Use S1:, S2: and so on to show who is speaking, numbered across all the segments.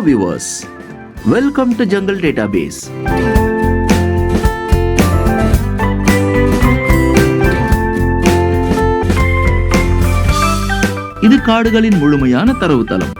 S1: viewers, welcome to Jungle Database. இது காடுகளின் முழுமையான தரவுத்தளம்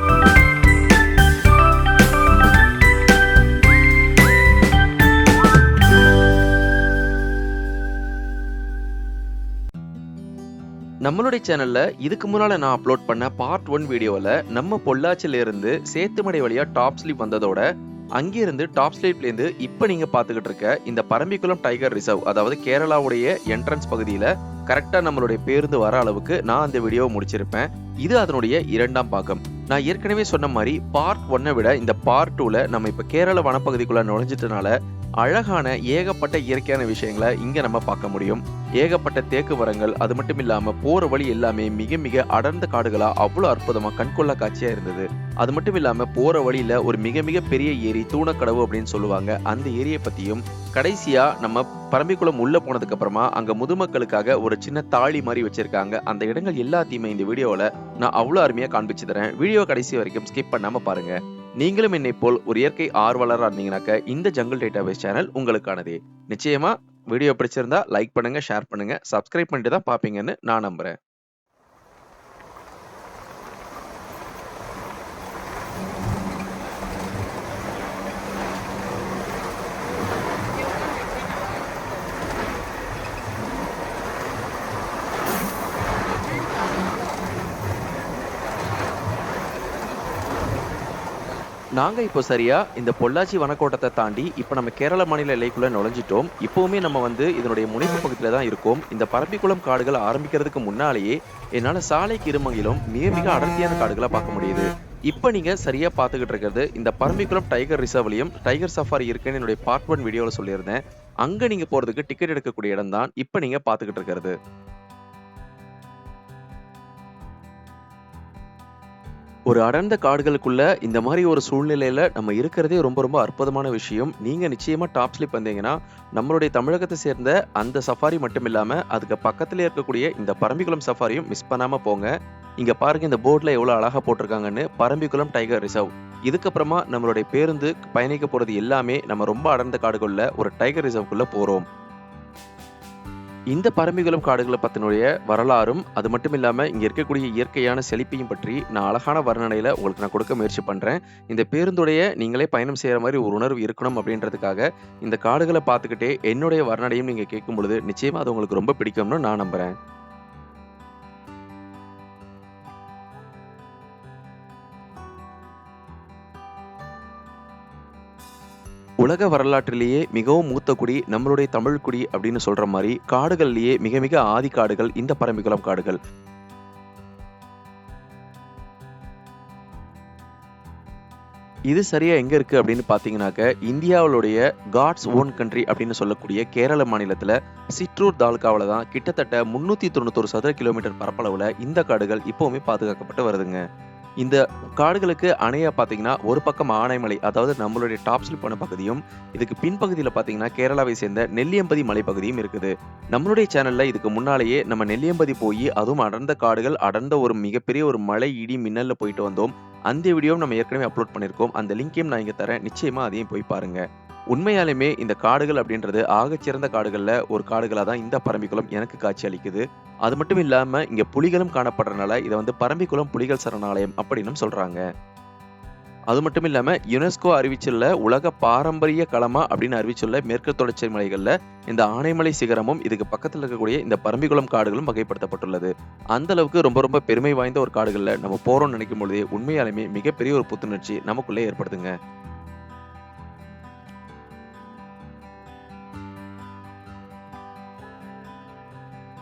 S2: நம்மளுடைய சேனல்ல இதுக்கு முன்னால நான் அப்லோட் பண்ண பார்ட் ஒன் வீடியோவில் நம்ம பொள்ளாச்சில இருந்து சேத்துமடை வழியா டாப் ஸ்லீப் வந்ததோட அங்கிருந்து டாப் ஸ்லீப்லேருந்து இப்போ நீங்க பார்த்துக்கிட்டு இருக்க இந்த பரம்பிக்குளம் டைகர் ரிசர்வ் அதாவது கேரளாவுடைய என்ட்ரன்ஸ் பகுதியில் கரெக்டாக நம்மளுடைய பேருந்து வர அளவுக்கு நான் அந்த வீடியோவை முடிச்சிருப்பேன். இது அதனுடைய இரண்டாம் பாகம். நான் ஏற்கனவே சொன்ன மாதிரி பார்ட் ஒன்னை விட இந்த பார்ட் டூவில் நம்ம இப்போ கேரள வனப்பகுதிக்குள்ளே நுழைஞ்சிட்டனால அழகான ஏகப்பட்ட இயற்கையான விஷயங்களை இங்கே நம்ம பார்க்க முடியும். ஏகப்பட்ட தேக்கு மரங்கள் அது மட்டும் இல்லாமல் போகிற வழி எல்லாமே மிக மிக அடர்ந்த காடுகளாக அவ்வளோ அற்புதமாக கண்கொள்ளா காட்சியாக இருந்தது. அது மட்டும் இல்லாமல் போகிற வழியில் ஒரு மிக மிக பெரிய ஏரி தூணக்கடவு அப்படின்னு சொல்லுவாங்க. அந்த ஏரியை பற்றியும் கடைசியாக நம்ம பரம்பிக்குளம் உள்ளே போனதுக்கப்புறமா அங்கே முதுமக்களுக்காக ஒரு சின்ன தாழி மாதிரி வச்சுருக்காங்க. அந்த இடங்கள் எல்லாத்தையுமே இந்த வீடியோவில் நான் அவ்வளோ அருமையாக காண்பிச்சு தரேன். வீடியோ கடைசி வரைக்கும் ஸ்கிப் பண்ணாம பாருங்கள் நீங்களும் என்னை போல் ஒரு இயற்கை ஆர்வலராக இருந்தீங்கன்னாக்க இந்த ஜங்கிள் டேட்டாபேஸ் சேனல் உங்களுக்கானதே. நிச்சயமா வீடியோ பிடிச்சிருந்தா லைக் பண்ணுங்க ஷேர் பண்ணுங்க சப்ஸ்கிரைப் பண்ணிட்டு தான் பாப்பீங்கன்னு நான் நம்புறேன். நாங்கள் இப்போ சரியா இந்த பொள்ளாச்சி வனக்கோட்டத்தை தாண்டி இப்போ நம்ம கேரள மாநில எல்லைக்குள்ளே நுழைஞ்சிட்டோம். இப்போவுமே நம்ம வந்து இதனுடைய முனைப்பு பக்கத்துல தான் இருக்கோம். இந்த பரப்பிக்குளம் காடுகள் ஆரம்பிக்கிறதுக்கு முன்னாலேயே என்னால் சாலைக்கு இருமங்கிலும் மிக மிக அடர்த்தியான காடுகளை பார்க்க முடியுது. இப்போ நீங்கள் சரியாக பார்த்துக்கிட்டு இருக்கிறது இந்த பரம்பிக்குளம் டைகர் ரிசர்வ்லையும் டைகர் சஃபாரி இருக்குன்னு என்னுடைய பார்ட் ஒன் வீடியோவில் சொல்லியிருந்தேன். அங்கே நீங்கள் போகிறதுக்கு டிக்கெட் எடுக்கக்கூடிய இடம் தான் இப்போ நீங்கள் பார்த்துக்கிட்டு இருக்கிறது. ஒரு அடர்ந்த காடுகளுக்குள்ள இந்த மாதிரி ஒரு சூழ்நிலையில நம்ம இருக்கிறதே ரொம்ப ரொம்ப அற்புதமான விஷயம். நீங்க நிச்சயமா டாப் ஸ்லிப் வந்தீங்கன்னா நம்மளுடைய தமிழகத்தை சேர்ந்த அந்த சஃபாரி மட்டும் இல்லாம அதுக்கு பக்கத்துல இருக்கக்கூடிய இந்த பரம்பிக்குளம் சஃபாரியும் மிஸ் பண்ணாம போங்க. இங்க பாருங்க இந்த போர்டில் எவ்வளோ அழகா போட்டிருக்காங்கன்னு. பரம்பிக்குளம் டைகர் ரிசர்வ் இதுக்கப்புறமா நம்மளுடைய பேருந்து பயணிக்க போறது எல்லாமே நம்ம ரொம்ப அடர்ந்த காடுகளில் ஒரு டைகர் ரிசர்வ்குள்ள போறோம். இந்த பரம்பிகுளம் காடுகளை பற்றினுடைய வரலாறும் அது மட்டும் இல்லாமல் இங்கே இருக்கக்கூடிய இயற்கையான செழிப்பையும் பற்றி நான் அழகான வர்ணனையில் உங்களுக்கு நான் கொடுக்க முயற்சி பண்ணுறேன் இந்த பேருந்துடைய நீங்களே பயணம் செய்கிற மாதிரி ஒரு உணர்வு இருக்கணும் அப்படின்றதுக்காக இந்த காடுகளை பார்த்துக்கிட்டே என்னுடைய வர்ணனையும் நீங்கள் கேட்கும் பொழுது நிச்சயமாக அது உங்களுக்கு ரொம்ப பிடிக்கும்னு நான் நம்புகிறேன் உலக வரலாற்றிலேயே மிகவும் மூத்த குடி நம்மளுடைய தமிழ் குடி அப்படின்னு சொல்ற மாதிரி காடுகள்லயே மிக மிக ஆதி காடுகள் இந்த பரம்பிக்குளம் காடுகள். இது சரியா எங்க இருக்கு அப்படின்னு பாத்தீங்கன்னாக்க இந்தியாவுடைய காட்ஸ் ஓன் கண்ட்ரி அப்படின்னு சொல்லக்கூடிய கேரள மாநிலத்துல சிற்றூர் தாலுகாவில தான் கிட்டத்தட்ட முன்னூத்தி தொண்ணூத்தொரு சதுர கிலோமீட்டர் பரப்பளவுல இந்த காடுகள் இப்பவுமே பாதுகாக்கப்பட்டு வருதுங்க. இந்த காடுகளுக்கு அணையா பார்த்தீங்கன்னா ஒரு பக்கம் ஆனைமலை அதாவது நம்மளுடைய டாப் ஸ்லிப் பண்ண பகுதியும் இதுக்கு பின்பகுதியில் பார்த்தீங்கன்னா கேரளாவை சேர்ந்த நெல்லியம்பதி மலைப்பகுதியும் இருக்குது. நம்மளுடைய சேனல்ல இதுக்கு முன்னாலேயே நம்ம நெல்லியம்பதி போய் அதுவும் அடர்ந்த காடுகள் அடர்ந்த ஒரு மிகப்பெரிய ஒரு மலை இடி மின்னல்ல போயிட்டு வந்தோம். அந்த வீடியோவும் நம்ம ஏற்கனவே அப்லோட் பண்ணியிருக்கோம். அந்த லிங்கையும் நான் இங்கே தரேன். நிச்சயமா அதையும் போய் பாருங்க. உண்மையாலுமே இந்த காடுகள் அப்படின்றது ஆகச்சிறந்த காடுகள்ல ஒரு காடுகளாக தான் இந்த பரம்பிக்குளம் எனக்கு காட்சி அளிக்குது. அது மட்டும் இல்லாம இங்க புலிகளும் காணப்படுறதுனால இதை வந்து பரம்பிக்குளம் புலிகள் சரணாலயம் அப்படின்னு சொல்றாங்க. அது மட்டும் இல்லாம யுனெஸ்கோ அறிவிச்சுள்ள உலக பாரம்பரிய களமா அப்படின்னு அறிவிச்சுள்ள மேற்கு தொடர்ச்சி மலைகள்ல இந்த ஆனைமலை சிகரமும் இதுக்கு பக்கத்துல இருக்கக்கூடிய இந்த பரம்பிக்குளம் காடுகளும் வகைப்படுத்தப்பட்டுள்ளது. அந்த அளவுக்கு ரொம்ப ரொம்ப பெருமை வாய்ந்த ஒரு காடுகள்ல நம்ம போறோம்னு நினைக்கும் பொழுதே உண்மையாலுமே மிகப்பெரிய ஒரு புத்துணர்ச்சி நமக்குள்ளே ஏற்படுத்துங்க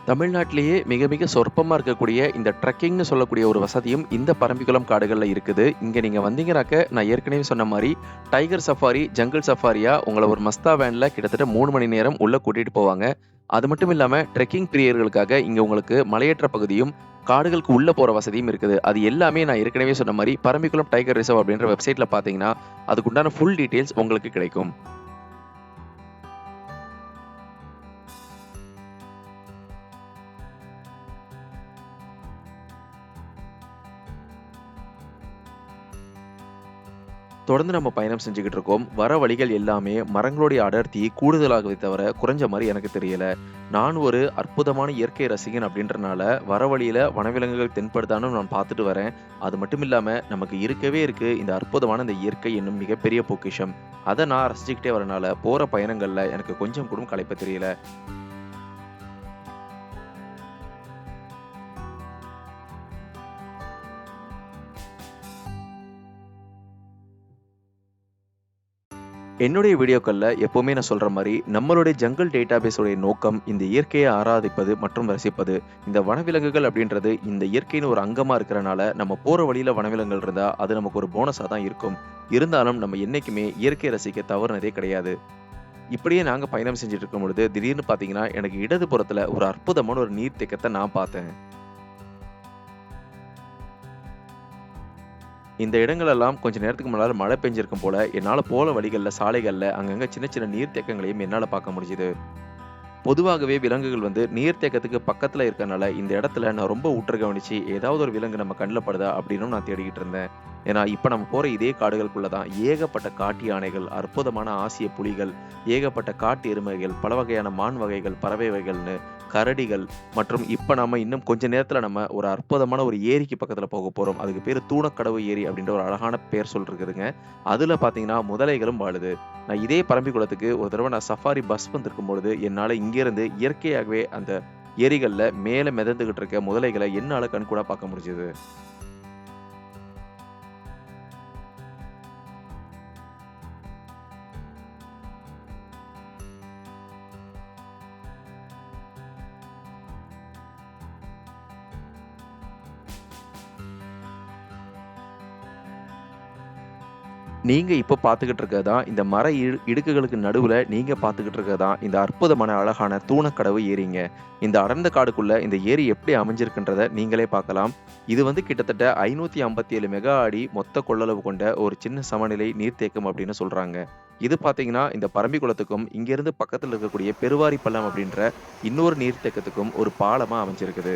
S2: தமிழ்நாட்டிலேயே மிக மிக சொற்பமாக இருக்கக்கூடிய இந்த ட்ரெக்கிங்னு சொல்லக்கூடிய ஒரு வசதியும் இந்த பரம்பிக்குளம் காடுகளில் இருக்குது. இங்கே நீங்கள் வந்தீங்கனாக்க நான் ஏற்கனவே சொன்ன மாதிரி டைகர் சஃபாரி ஜங்கிள் சஃபாரியாக உங்களை ஒரு மஸ்தா வேனில் கிட்டத்தட்ட மூணு மணி நேரம் உள்ளே கூட்டிகிட்டு போவாங்க. அது மட்டும் இல்லாமல் ட்ரெக்கிங் பிரியர்களுக்காக இங்கே உங்களுக்கு மலையேற்ற பகுதியும் காடுகளுக்கு உள்ளே போகிற வசதியும் இருக்குது. அது எல்லாமே நான் ஏற்கனவே சொன்ன மாதிரி பரம்பிக்குளம் டைகர் ரிசர்வ் அப்படின்ற வெப்சைட்டில் பார்த்தீங்கன்னா அதுக்குண்டான ஃபுல் டீட்டெயில்ஸ் உங்களுக்கு கிடைக்கும். தொடர்ந்து நம்ம பயணம் செஞ்சுக்கிட்டு இருக்கோம். வர வழிகள் எல்லாமே மரங்களுடைய அடர்த்தி கூடுதலாகவே தவிர, குறைஞ்ச மாதிரி எனக்கு தெரியல. நான் ஒரு அற்புதமான இயற்கை ரசிகன் அப்படின்றனால, வர வழியில வனவிலங்குகள் தென்படுதான்னு நான் பார்த்துட்டு வரேன். அது மட்டும் இல்லாம, நமக்கு இருக்கவே இருக்கு இந்த அற்புதமான இந்த இயற்கை என்னும் மிகப்பெரிய பொக்கிஷம். அதை நான் ரசிச்சுக்கிட்டே வரனால, போற பயணங்கள்ல எனக்கு கொஞ்சம் கூட களைப்ப தெரியல. என்னுடைய வீடியோக்களில் எப்போவுமே நான் சொல்கிற மாதிரி நம்மளுடைய ஜங்கிள் டேட்டாபேஸுடைய நோக்கம் இந்த இயற்கையை ஆராதிப்பது மற்றும் ரசிப்பது. இந்த வனவிலங்குகள் அப்படின்றது இந்த இயற்கையின் ஒரு அங்கமாக இருக்கிறனால, நம்ம போகிற வழியில் வனவிலங்குகள் இருந்தால் அது நமக்கு ஒரு போனஸாக தான் இருக்கும். இருந்தாலும் நம்ம என்னைக்குமே இயற்கையை ரசிக்க தவறுனதே கிடையாது. இப்படியே நாங்கள் பயணம் செஞ்சுட்டு இருக்கும் பொழுது, திடீர்னு பார்த்தீங்கன்னா, எனக்கு இடதுபுறத்தில் ஒரு அற்புதமான ஒரு நீர்த்தேக்கத்தை நான் பார்த்தேன். இந்த இடங்களெல்லாம் கொஞ்ச நேரத்துக்கு முன்னால் மழை பெஞ்சிருக்கும் போல, என்னால போற வழிகள்ல, சாலைகள்ல அங்கங்கே சின்ன சின்ன நீர்த்தேக்கங்களையும் என்னால பார்க்க முடிஞ்சுது பொதுவாகவே விலங்குகள் வந்து நீர்த்தேக்கத்துக்கு பக்கத்துல இருக்கனால, இந்த இடத்துல நான் ரொம்ப உற்று கவனிச்சு, ஏதாவது ஒரு விலங்கு நம்ம கண்ணில் படுதா அப்படின்னும் நான் தேடிக்கிட்டு இருந்தேன். ஏன்னா, இப்ப நம்ம போற இதே காடுகளுக்குள்ள தான் ஏகப்பட்ட காட்டு யானைகள், அற்புதமான ஆசிய புலிகள், ஏகப்பட்ட காட்டு எருமைகள், பல வகையான மான் வகைகள், பறவை வகைகள்னு, கரடிகள் மற்றும் இப்போ நம்ம இன்னும் கொஞ்ச நேரத்தில் நம்ம ஒரு அற்புதமான ஒரு ஏரிக்கு பக்கத்தில் போகப் போகிறோம் அதுக்கு பேர் தூணக்கடவு ஏரி அப்படின்ற ஒரு அழகான பெயர் சொல்லிருக்குதுங்க அதில் பார்த்தீங்கன்னா, முதலைகளும் வாழுது. நான் இதே பரம்பிக்குளத்துக்கு ஒரு தடவை நான் சஃபாரி பஸ் வந்திருக்கும் பொழுது, என்னால் இங்கேருந்து இயற்கையாகவே அந்த ஏரிகளில் மேலே மிதந்துக்கிட்டு இருக்க முதலைகளை என்னால் கண்கூடாக பார்க்க முடிஞ்சது. நீங்கள் இப்போ பார்த்துக்கிட்டு இருக்கிறது தான், இந்த மர இடு இடுக்குகளுக்கு நடுவில் நீங்கள் பார்த்துக்கிட்டு இருக்கிறது தான், இந்த அற்புதமான அழகான தூணக்கடவு ஏரிங்க. இந்த அடர்ந்த காடுக்குள்ளே இந்த ஏரி எப்படி அமைஞ்சிருக்குன்றத நீங்களே பார்க்கலாம். இது வந்து கிட்டத்தட்ட 557 மெகா அடி மொத்த கொள்ளளவு கொண்ட ஒரு சின்ன சமநிலை நீர்த்தேக்கம் அப்படின்னு சொல்றாங்க. இது பார்த்தீங்கன்னா, இந்த பரம்பிக்குளத்துக்கும், இங்கேருந்து பக்கத்தில் இருக்கக்கூடிய பெருவாரி பள்ளம் அப்படின்ற இன்னொரு நீர்த்தேக்கத்துக்கும் ஒரு பாலமாக அமைஞ்சிருக்குது.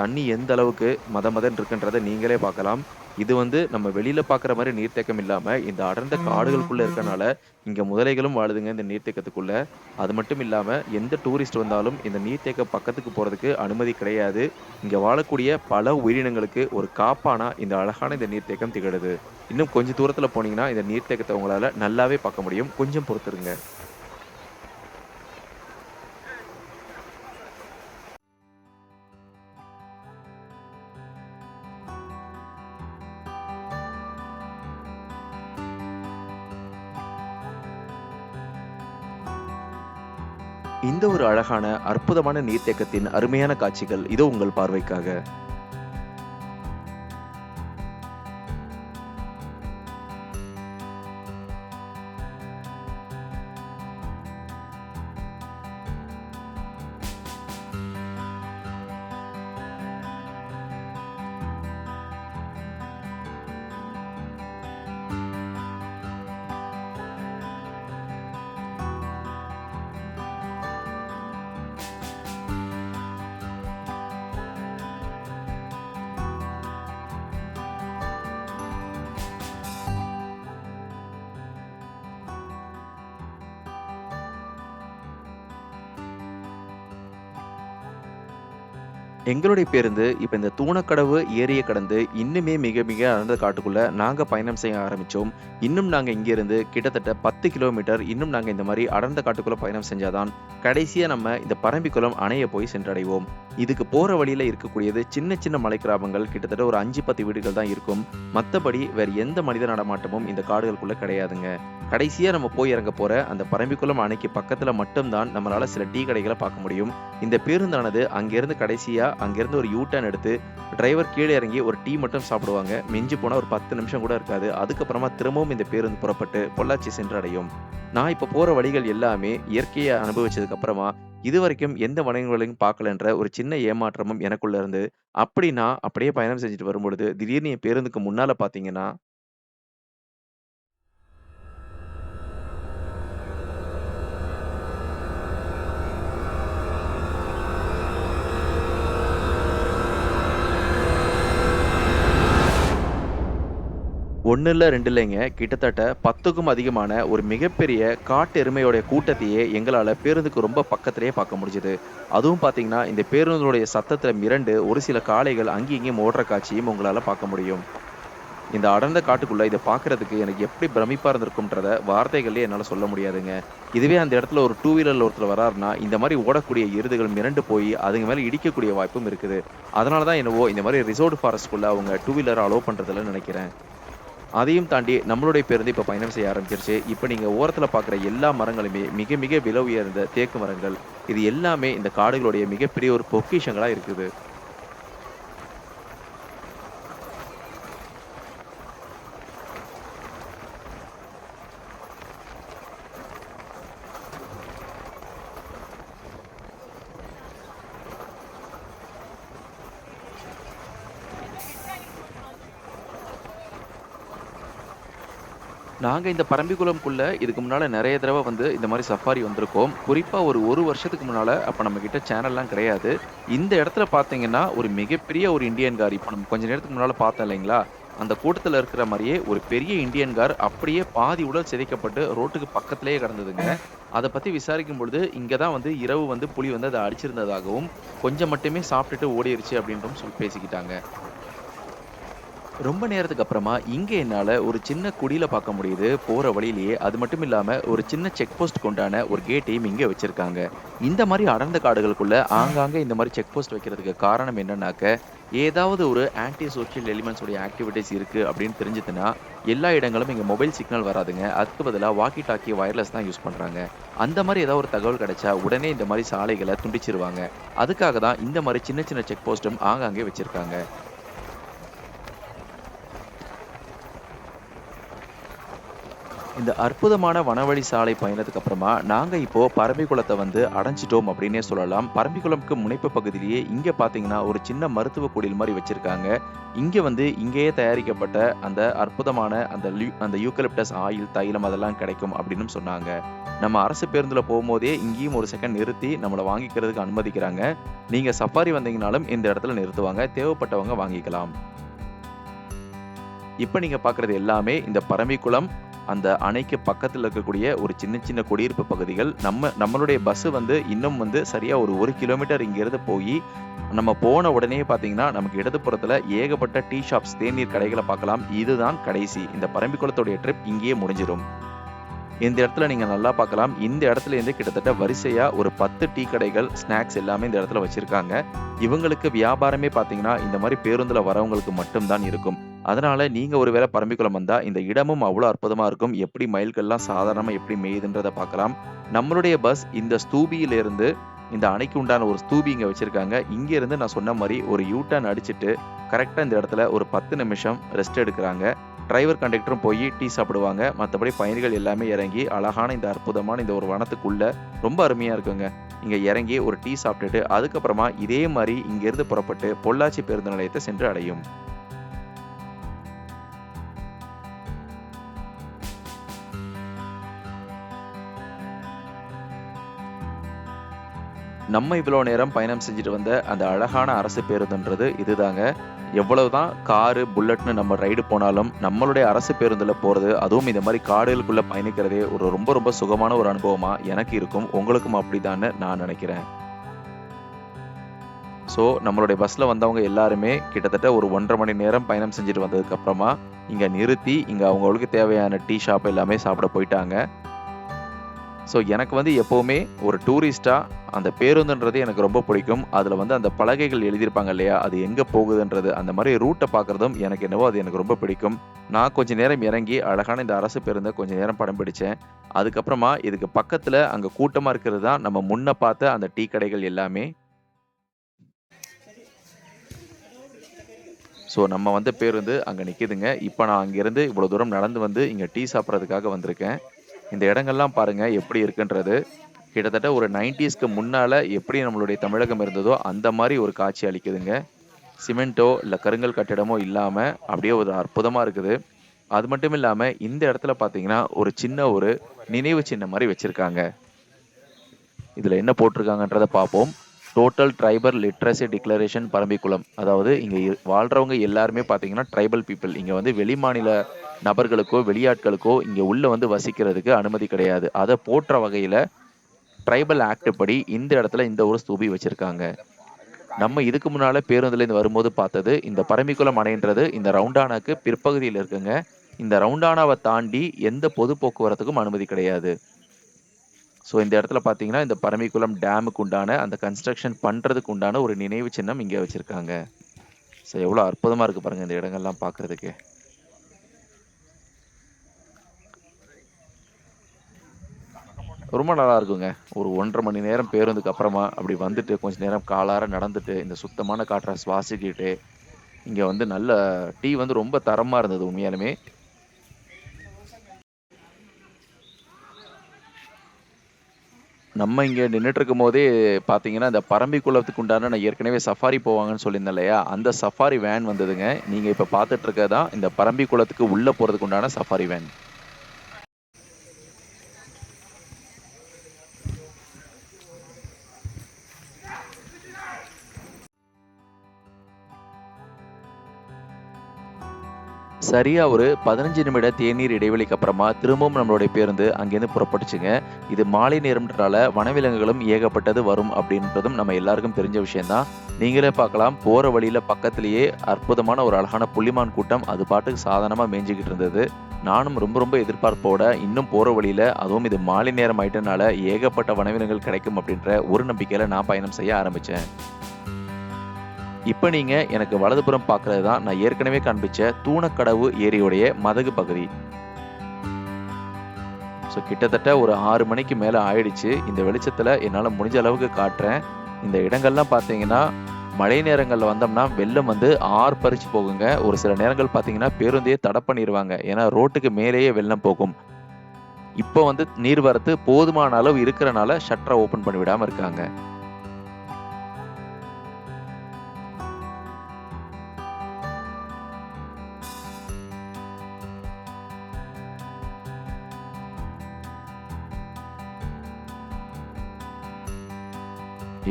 S2: தண்ணி எந்த அளவுக்கு மத மதன் இருக்குன்றதை நீங்களே பார்க்கலாம். இது வந்து நம்ம வெளியில பார்க்குற மாரி நீர்த்தேக்கம் இல்லாம, இந்த அடர்ந்த காடுகளுக்குள்ள இருக்கனால, இங்க முதலைகளும் வாழுதுங்க இந்த நீர்த்தேக்கத்துக்குள்ள. அது மட்டும் இல்லாம, எந்த டூரிஸ்ட் வந்தாலும் இந்த நீர்த்தேக்கம் பக்கத்துக்கு போறதுக்கு அனுமதி கிடையாது. இங்க வாழக்கூடிய பல உயிரினங்களுக்கு ஒரு காப்பானா இந்த அழகான இந்த நீர்த்தேக்கம் திகழுது. இன்னும் கொஞ்சம் தூரத்துல போனீங்கன்னா, இந்த நீர்த்தேக்கத்த உங்களால நல்லாவே பார்க்க முடியும். கொஞ்சம் பொறுத்திருங்க. இந்த ஒரு அழகான, அற்புதமான நீர்த்தேக்கத்தின் அருமையான காட்சிகள் இதோ உங்கள் பார்வைக்காக. எங்களுடைய பேருந்து இப்போ இந்த தூணக்கடவு ஏரியை கடந்து இன்னுமே மிக மிக அடர்ந்த காட்டுக்குள்ள நாங்கள் பயணம் செய்ய ஆரம்பித்தோம் இன்னும் நாங்கள் இங்கேருந்து கிட்டத்தட்ட 10 கிலோமீட்டர் இன்னும் நாங்கள் இந்த மாதிரி அடர்ந்த காட்டுக்குள்ள பயணம் செஞ்சாதான் தான், நம்ம இந்த பரம்பிக்குளம் அணையை போய் சென்றடைவோம். இதுக்கு போகிற வழியில் இருக்கக்கூடியது சின்ன சின்ன மலை கிராமங்கள் கிட்டத்தட்ட ஒரு 5, 10 வீடுகள் தான் இருக்கும். மற்றபடி வேறு எந்த மனித நடமாட்டமும் இந்த காடுகளுக்குள்ளே கிடையாதுங்க. கடைசியாக நம்ம போய் இறங்க போகிற அந்த பரம்பிக்குளம் அணைக்கு பக்கத்தில் மட்டும் தான் சில டீ கடைகளை பார்க்க முடியும். இந்த பேருந்தானது அங்கேருந்து கடைசியாக அங்கேருந்து ஒரு யூ டர்ன் எடுத்து, டிரைவர் கீழே இறங்கி ஒரு டீ மட்டும் சாப்பிடுவாங்க. மிஞ்சி போனால் ஒரு 10 நிமிஷம் கூட இருக்காது. அதுக்கப்புறமா திரும்பவும் இந்த பேருந்து புறப்பட்டு பொள்ளாச்சி சென்றடையும். நான் இப்ப போற வழிகள் எல்லாமே இயற்கையை அனுபவிச்சதுக்கு அப்புறமா, இதுவரைக்கும் எந்த வணிகங்களையும் பார்க்கலன்ற ஒரு சின்ன ஏமாற்றமும் எனக்குள்ள இருந்து, அப்படி நான் அப்படியே பயணம் செஞ்சுட்டு வரும்பொழுது, திடீர்னு என் பேருந்துக்கு முன்னால பார்த்தீங்கன்னா ஒன்று இல்லை ரெண்டு இல்லைங்க. கிட்டத்தட்ட 10க்கும் அதிகமான ஒரு மிகப்பெரிய காட்டு எருமையோடைய கூட்டத்தையே எங்களால் பேருந்துக்கு ரொம்ப பக்கத்திலேயே பார்க்க முடிஞ்சுது அதுவும் பார்த்தீங்கன்னா, இந்த பேருந்துடைய சத்தத்தில் மிரண்டு ஒரு சில காளைகள் அங்கேயும் இங்கேயும் ஓடுற காட்சியும் உங்களால் பார்க்க முடியும். இந்த அடர்ந்த காட்டுக்குள்ளே இதை பார்க்கறதுக்கு எனக்கு எப்படி பிரமிப்பாக இருந்திருக்கும்ன்றத வார்த்தைகள்லேயே என்னால் சொல்ல முடியாதுங்க. இதுவே அந்த இடத்துல ஒரு டூ வீலரில் ஒருத்தர் வராருன்னா, இந்த மாதிரி ஓடக்கூடிய எருதுகள் மிரண்டு போய் அதுங்க மேலே இடிக்கக்கூடிய வாய்ப்பும் இருக்குது. அதனால தான் என்னவோ இந்த மாதிரி ரிசோர்ட் ஃபாரஸ்ட்குள்ளே அவங்க டூ வீலர அலோவ் பண்ணுறதுல நினைக்கிறேன் அதையும் தாண்டி நம்மளுடைய பேருந்து இப்போ பயணம் செய்ய ஆரம்பிச்சிருச்சு. இப்போ நீங்கள் ஓரத்தில் பார்க்குற எல்லா மரங்களுமே மிக மிக விலை உயர்ந்த தேக்கு மரங்கள். இது எல்லாமே இந்த காடுகளுடைய மிகப்பெரிய ஒரு பொக்கிஷங்களாக இருக்குது. நாங்கள் இந்த பரம்பிக்குளம்குள்ள இதுக்கு முன்னால் நிறைய தடவை வந்து இந்த மாதிரி சஃபாரி வந்திருக்கோம். குறிப்பாக ஒரு ஒரு வருஷத்துக்கு முன்னால் அப்போ நம்மக்கிட்ட சேனல்லாம் கிடையாது. இந்த இடத்துல பார்த்தீங்கன்னா, ஒரு மிகப்பெரிய ஒரு இண்டியன் கார் இப்போ நம்ம கொஞ்ச நேரத்துக்கு முன்னால் பார்த்தோம் இல்லைங்களா? அந்த கூட்டத்தில் இருக்கிற மாதிரியே ஒரு பெரிய இண்டியன் கார் அப்படியே பாதி உடல் சிதைக்கப்பட்டு ரோட்டுக்கு பக்கத்திலேயே கிடந்ததுங்க. அதை பற்றி விசாரிக்கும் பொழுது, இங்கே தான் வந்து இரவு வந்து புலி வந்து அதை அடிச்சிருந்ததாகவும், கொஞ்சம் மட்டுமே சாப்பிட்டுட்டு ஓடிருச்சு அப்படின்றும் சொல்லி பேசிக்கிட்டாங்க. ரொம்ப நேரத்துக்கு அப்புறமா இங்கே என்னால் ஒரு சின்ன குடியில் பார்க்க முடியுது. போகிற வழியிலேயே. அது மட்டும் இல்லாமல் ஒரு சின்ன செக் போஸ்ட் கொண்டான ஒரு கேட்டையும் இங்கே வச்சுருக்காங்க இந்த மாதிரி அடர்ந்த காடுகளுக்குள்ள ஆங்காங்க இந்த மாதிரி செக் போஸ்ட் வைக்கிறதுக்கு காரணம் என்னன்னாக்க, ஏதாவது ஒரு ஆன்டி சோஷியல் எலிமெண்ட்ஸ் உடைய ஆக்டிவிட்டீஸ் அப்படின்னு தெரிஞ்சதுன்னா, எல்லா இடங்களும் இங்கே மொபைல் சிக்னல் வராதுங்க. அதுக்கு பதிலாக வாக்கி டாக்கி, வயர்லெஸ் தான் யூஸ் பண்ணுறாங்க அந்த மாதிரி ஏதாவது ஒரு தகவல் கிடைச்சா, உடனே இந்த மாதிரி சாலைகளை துண்டிச்சிருவாங்க. அதுக்காக தான் இந்த மாதிரி சின்ன சின்ன செக் போஸ்ட்டும் ஆங்காங்கே வச்சுருக்காங்க இந்த அற்புதமான வனவழி சாலை பயணத்துக்கு அப்புறமா, நாங்க இப்போ பரம்பிக்குளத்தை வந்து அடைஞ்சிட்டோம் அப்படின்னே சொல்லலாம். பரம்பிக்குளம்க்கு முனைப்பு பகுதியிலேயே இங்க பார்த்தீங்கன்னா, ஒரு சின்ன மருத்துவ குடில் மாதிரி வச்சிருக்காங்க. இங்க வந்து இங்கேயே தயாரிக்கப்பட்ட அந்த அற்புதமான அந்த அந்த யூக்கலிப்டஸ் ஆயில், தைலம் அதெல்லாம் கிடைக்கும் அப்படின்னும் சொன்னாங்க. நம்ம அரசு பேருந்துல போகும்போதே இங்கேயும் ஒரு செகண்ட் நிறுத்தி நம்மள வாங்கிக்கிறதுக்கு அனுமதிக்கிறாங்க. நீங்க சஃபாரி வந்தீங்கனாலும் இந்த இடத்துல நிறுத்துவாங்க. தேவைப்பட்டவங்க வாங்கிக்கலாம். இப்போ நீங்க பார்க்குறது எல்லாமே இந்த பரம்பிக்குளம், அந்த அணைக்கு பக்கத்தில் இருக்கக்கூடிய ஒரு சின்ன சின்ன குடியிருப்பு பகுதிகள். நம்ம நம்மளுடைய பஸ் வந்து இன்னும் வந்து சரியாக ஒரு ஒரு கிலோமீட்டர் இங்கேருந்து போய் நம்ம போன உடனே பார்த்தீங்கன்னா, நமக்கு இடதுபுறத்தில் ஏகப்பட்ட டீ ஷாப்ஸ், தேநீர் கடைகளை பார்க்கலாம். இதுதான் கடைசி. இந்த பரம்பிக்குளத்துடைய ட்ரிப் இங்கேயே முடிஞ்சிடும் இந்த இடத்துல நீங்கள் நல்லா பார்க்கலாம். இந்த இடத்துல இருந்து கிட்டத்தட்ட வரிசையாக ஒரு 10 டீ கடைகள், ஸ்நாக்ஸ் எல்லாமே இந்த இடத்துல வச்சுருக்காங்க இவங்களுக்கு வியாபாரமே பார்த்தீங்கன்னா, இந்த மாதிரி பேருந்தில் வரவங்களுக்கு மட்டும்தான் இருக்கும். அதனால நீங்க ஒருவேளை பரம்பிக்குளம் வந்தா, இந்த இடமும் அவ்வளோ அற்புதமா இருக்கும். எப்படி மயில்கள்லாம் சாதாரணமா எப்படி மேயுதுன்றத பார்க்கலாம். நம்மளுடைய பஸ் இந்த ஸ்தூபியிலிருந்து இந்த அணைக்கு உண்டான ஒரு ஸ்தூபி இங்கே வச்சுருக்காங்க இங்கேருந்து நான் சொன்ன மாதிரி ஒரு யூ டர்ன் அடிச்சுட்டு, கரெக்டாக இந்த இடத்துல ஒரு 10 நிமிஷம் ரெஸ்ட் எடுக்கிறாங்க டிரைவர், கண்டக்டரும் போய் டீ சாப்பிடுவாங்க. மற்றபடி பயணிகள் எல்லாமே இறங்கி, அழகான இந்த அற்புதமான இந்த ஒரு வனத்துக்குள்ளே ரொம்ப அருமையாக இருக்குங்க. இங்கே இறங்கி ஒரு டீ சாப்பிட்டுட்டு, அதுக்கப்புறமா இதே மாதிரி இங்கேருந்து புறப்பட்டு பொள்ளாச்சி பேருந்து நிலையத்தை சென்று அடையும். நம்ம இவ்வளோ நேரம் பயணம் செஞ்சுட்டு வந்த அந்த அழகான அரசு பேருந்துன்றது இதுதாங்க. எவ்வளவுதான் காரு, புல்லட்னு நம்ம ரைடு போனாலும், நம்மளுடைய அரசு பேருந்தில் போகிறது அதுவும் இந்த மாதிரி காடுகளுக்குள்ளே பயணிக்கிறதே ஒரு ரொம்ப ரொம்ப சுகமான ஒரு அனுபவமாக எனக்கு இருக்கும். உங்களுக்கும் அப்படிதான்னு நான் நினைக்கிறேன் ஸோ, நம்மளுடைய பஸ்ஸில் வந்தவங்க எல்லாருமே கிட்டத்தட்ட ஒரு 1 1/2 மணி நேரம் பயணம் செஞ்சுட்டு வந்ததுக்கப்புறமா இங்கே நிறுத்தி, இங்கே அவங்களுக்கு தேவையான டீ ஷாப் எல்லாமே சாப்பிட போயிட்டாங்க. ஸோ, எனக்கு வந்து எப்போவுமே ஒரு டூரிஸ்ட்டாக அந்த பேருந்துன்றது எனக்கு ரொம்ப பிடிக்கும். அதில் வந்து அந்த பலகைகள் எழுதியிருப்பாங்க இல்லையா? அது எங்கே போகுதுன்றது, அந்த மாதிரி ரூட்டை பார்க்குறதும் எனக்கு என்னவோ அது எனக்கு ரொம்ப பிடிக்கும். நான் கொஞ்ச நேரம் இறங்கி அழகான இந்த அரசு பேருந்தை கொஞ்ச நேரம் படம் பிடிச்சேன். அதுக்கப்புறமா இதுக்கு பக்கத்தில் அங்கே கூட்டமாக இருக்கிறது தான் நம்ம முன்னே பார்த்த அந்த டீ கடைகள் எல்லாமே. ஸோ, நம்ம வந்த பேருந்து அங்கே நிற்கிதுங்க இப்போ நான் அங்கேருந்து இவ்வளோ தூரம் நடந்து வந்து இங்கே டீ சாப்பிட்றதுக்காக வந்திருக்கேன். இந்த இடங்கள்லாம் பாருங்கள் எப்படி இருக்குன்றது. கிட்டத்தட்ட ஒரு நைன்டிஸ்க்கு முன்னால் எப்படி நம்மளுடைய தமிழகம் இருந்ததோ, அந்த மாதிரி ஒரு காட்சி அளிக்குதுங்க. சிமெண்ட்டோ, இல்லை கருங்கல் கட்டிடமோ இல்லாமல் அப்படியே ஒரு அற்புதமாக இருக்குது. அது மட்டும் இல்லாமல் இந்த இடத்துல பார்த்தீங்கன்னா, ஒரு சின்ன ஒரு நினைவு சின்னம் மாதிரி வச்சுருக்காங்க இதில் என்ன போட்டிருக்காங்கன்றத பார்ப்போம். Total tribal literacy declaration Parambikulam. அதாவது இங்கே வாழ்கிறவங்க எல்லாருமே பார்த்தீங்கன்னா ட்ரைபல் பீப்புள் இங்கே வந்து வெளிமாநில நபர்களுக்கோ வெளியாட்களுக்கோ இங்கே உள்ளே வந்து வசிக்கிறதுக்கு அனுமதி கிடையாது. அதை போற்ற வகையில் ட்ரைபல் ஆக்ட் படி இந்த இடத்துல இந்த ஒரு ஸ்தூபி வச்சுருக்காங்க. நம்ம இதுக்கு முன்னால் பேருந்துலேருந்து வரும்போது பார்த்தது இந்த பரம்பிக்குளம் அணைன்றது இந்த ரவுண்டானாக்கு பிற்பகுதியில் இருக்குங்க. இந்த ரவுண்டானாவை தாண்டி எந்த பொது போக்குவரத்துக்கும் அனுமதி கிடையாது. ஸோ இந்த இடத்துல பார்த்தீங்கன்னா இந்த பரமிக்குளம் டேமுக்கு உண்டான அந்த கன்ஸ்ட்ரக்ஷன் பண்ணுறதுக்கு உண்டான ஒரு நினைவு சின்னம் இங்கே வச்சுருக்காங்க. ஸோ எவ்வளோ அற்புதமாக இருக்குது பாருங்கள் இந்த இடங்கள்லாம் பார்க்குறதுக்கு ரொம்ப நல்லா இருக்குங்க. ஒரு ஒன்றரை மணி நேரம் பேருந்துக்கு அப்புறமா அப்படி வந்துட்டு கொஞ்ச நேரம் காலார நடந்துட்டு இந்த சுத்தமான காற்றை சுவாசிக்கிட்டு இங்கே வந்து நல்ல டீ வந்து ரொம்ப தரமாக இருந்தது உண்மையாலுமே. நம்ம இங்கே நின்றுட்டு இருக்கும் போதே பார்த்தீங்கன்னா இந்த பரம்பி குளத்துக்கு உண்டான நான் ஏற்கனவே சஃபாரி போவாங்கன்னு சொல்லியிருந்தேன் இல்லையா? அந்த சஃபாரி வேன் வந்ததுங்க. நீங்கள் இப்போ பார்த்துட்டு இருக்கதான் இந்த பரம்பி குளத்துக்கு உள்ளே போகிறதுக்கு உண்டான சஃபாரி வேன். சரியாக ஒரு பதினஞ்சு நிமிட தேநீர் இடைவெளிக்கு அப்புறமா திரும்பவும் நம்மளுடைய பேருந்து அங்கேருந்து புறப்பட்டுச்சுங்க. இது மாலை நேரம்ன்றனால வனவிலங்குகளும் ஏகப்பட்டது வரும் அப்படின்றதும் நம்ம எல்லாருக்கும் தெரிஞ்ச விஷயம்தான். நீங்களே பார்க்கலாம். போகிற வழியில் பக்கத்திலேயே அற்புதமான ஒரு அழகான புள்ளிமான் கூட்டம். அது பாட்டுக்கு சாதாரணமாக மேய்ஞ்சிக்கிட்டு இருந்தது. நானும் ரொம்ப ரொம்ப எதிர்பார்ப்போட இன்னும் போகிற வழியில் அதுவும் இது மாலை நேரம் ஆயிட்டனால ஏகப்பட்ட வனவிலங்குகள் கிடைக்கும் அப்படின்ற ஒரு நம்பிக்கையில் நான் பயணம் செய்ய ஆரம்பித்தேன் இப்போ நீங்கள் எனக்கு வலதுபுறம் பார்க்கறது தான் நான் ஏற்கனவே காண்பிச்ச தூணக்கடவு ஏரியுடைய மதகு பகுதி. ஸோ கிட்டத்தட்ட ஒரு ஆறு மணிக்கு மேலே ஆயிடுச்சு. இந்த வெளிச்சத்தில் என்னால் முடிஞ்ச அளவுக்கு காட்டுறேன். இந்த இடங்கள்லாம் பார்த்தீங்கன்னா மழை நேரங்களில் வந்தோம்னா வெள்ளம் வந்து ஆறு பறிச்சு போகுங்க. ஒரு சில நேரங்கள் பார்த்தீங்கன்னா பேருந்தையே தடை பண்ணிடுவாங்க ஏன்னா ரோட்டுக்கு மேலேயே வெள்ளம் போகும். இப்போ வந்து நீர்வரத்து போதுமான அளவு இருக்கிறனால ஷட்டரை ஓப்பன் பண்ணி விடாமல் இருக்காங்க.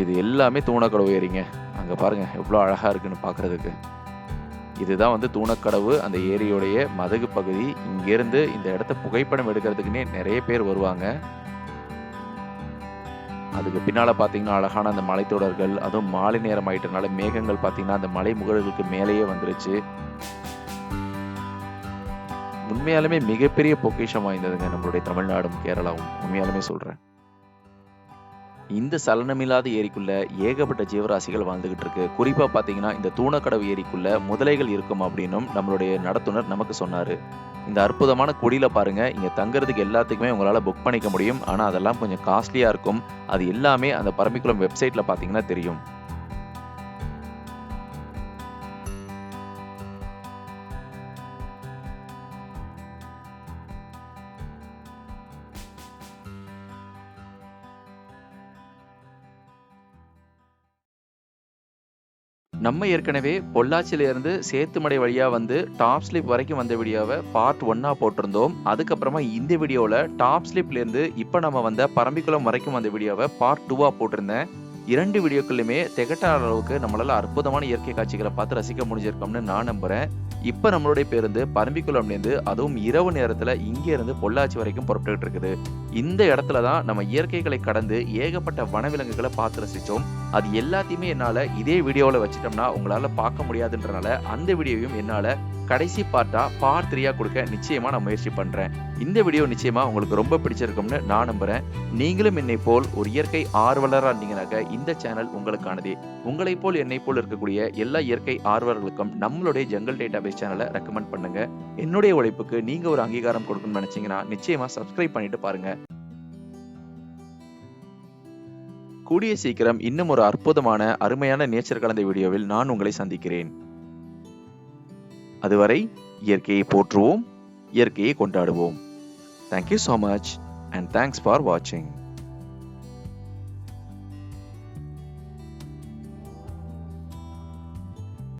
S2: இது எல்லாமே தூணக்கடவு ஏரிங்க. அங்கே பாருங்கள் எவ்வளோ அழகாக இருக்குன்னு பார்க்குறதுக்கு இதுதான் வந்து தூணக்கடவு. அந்த ஏரியோடைய மதகு பகுதி. இங்கேருந்து இந்த இடத்த புகைப்படம் எடுக்கிறதுக்குன்னே நிறைய பேர் வருவாங்க. அதுக்கு பின்னால் பார்த்தீங்கன்னா அழகான அந்த மலைத்தொடர்கள் அதுவும் மாலை நேரம் ஆயிட்டனால மேகங்கள் பார்த்தீங்கன்னா அந்த மலை முகடுகளுக்கு மேலேயே வந்துருச்சு. உண்மையாலுமே மிகப்பெரிய பொக்கிஷம் வாய்ந்ததுங்க நம்மளுடைய தமிழ்நாடும் கேரளாவும். உண்மையாலுமே சொல்கிறேன் இந்த சலனமில்லாத ஏரிக்குள்ள ஏகப்பட்ட ஜீவராசிகள் வாழ்ந்துகிட்டு இருக்கு. குறிப்பா பாத்தீங்கன்னா இந்த தூணக்கடவு ஏரிக்குள்ள முதலைகள் இருக்கும் அப்படின்னும் நம்மளுடைய நடத்துனர் நமக்கு சொன்னாரு. இந்த அற்புதமான குடியில பாருங்க இங்க தங்குறதுக்கு எல்லாத்துக்குமே உங்களால புக் பண்ணிக்க முடியும். ஆனா அதெல்லாம் கொஞ்சம் காஸ்ட்லியா இருக்கும். அது எல்லாமே அந்த பரம்பிக்குளம் வெப்சைட்ல பாத்தீங்கன்னா தெரியும். நம்ம ஏற்கனவே பொள்ளாச்சியிலேருந்து சேத்துமடை வழியாக வந்து டாப் ஸ்லிப் வரைக்கும் வந்த வீடியோவை பார்ட் ஒன்னாக போட்டிருந்தோம். அதுக்கப்புறமா இந்த வீடியோவில் டாப் ஸ்லிப்லேருந்து இப்போ நம்ம வந்த பரம்பிக்குளம் வரைக்கும் வந்த வீடியோவை பார்ட் டூவாக போட்டிருந்தேன். இரண்டு வீடியோக்களுமே திகட்டாத அளவுக்கு நம்மளால அற்புதமான இயற்கை காட்சிகளை பார்த்து ரசிக்க முடிஞ்சிருக்கோம்னு நான் நம்புறேன். இப்ப நம்மளுடைய பேருந்து பரம்பிக்குளம்லேருந்து அதுவும் இரவு நேரத்துல இங்க இருந்து பொள்ளாச்சி வரைக்கும் புறப்பட்டுக்கிட்டு இருக்குது. இந்த இடத்துல தான் நம்ம இயற்கைகளை கடந்து ஏகப்பட்ட வனவிலங்குகளை பார்த்து ரசிச்சோம் அது எல்லாத்தையுமே என்னால இதே வீடியோவில் வச்சிட்டோம்னா உங்களால பார்க்க முடியாதுன்றனால அந்த வீடியோவையும் என்னால கடைசி பார்ட்டா பார் த்ரீயா கொடுக்க நிச்சயமா நான் முயற்சி பண்றேன். இந்த வீடியோ நிச்சயமா உங்களுக்கு ரொம்ப பிடிச்சிருக்கும்னு நான் நம்புறேன். நீங்களும் என்னை போல் ஒரு இயற்கை ஆர்வலராக இருந்தீங்கனாக்க இந்த சேனல் உங்களுக்கானதே. உங்களை போல் என்னை போல் இருக்கக்கூடிய எல்லா இயற்கை ஆர்வலர்களுக்கும் நம்மளுடைய ஜங்கல் டேட்டா பேஸ் சேனலை ரெக்கமெண்ட் பண்ணுங்க. என்னுடைய உழைப்புக்கு நீங்க ஒரு அங்கீகாரம் கொடுக்கணும்னு நினைச்சீங்கன்னா நிச்சயமா சப்ஸ்கிரைப் பண்ணிட்டு பாருங்க. கூடிய சீக்கிரம் இன்னும் ஒரு அற்புதமான அருமையான நேச்சர் கலந்த வீடியோவில் நான் உங்களை சந்திக்கிறேன். அதுவரை இயற்கையை போற்றுவோம் இயற்கையை கொண்டாடுவோம். Thank you so much and thanks for வாட்சிங்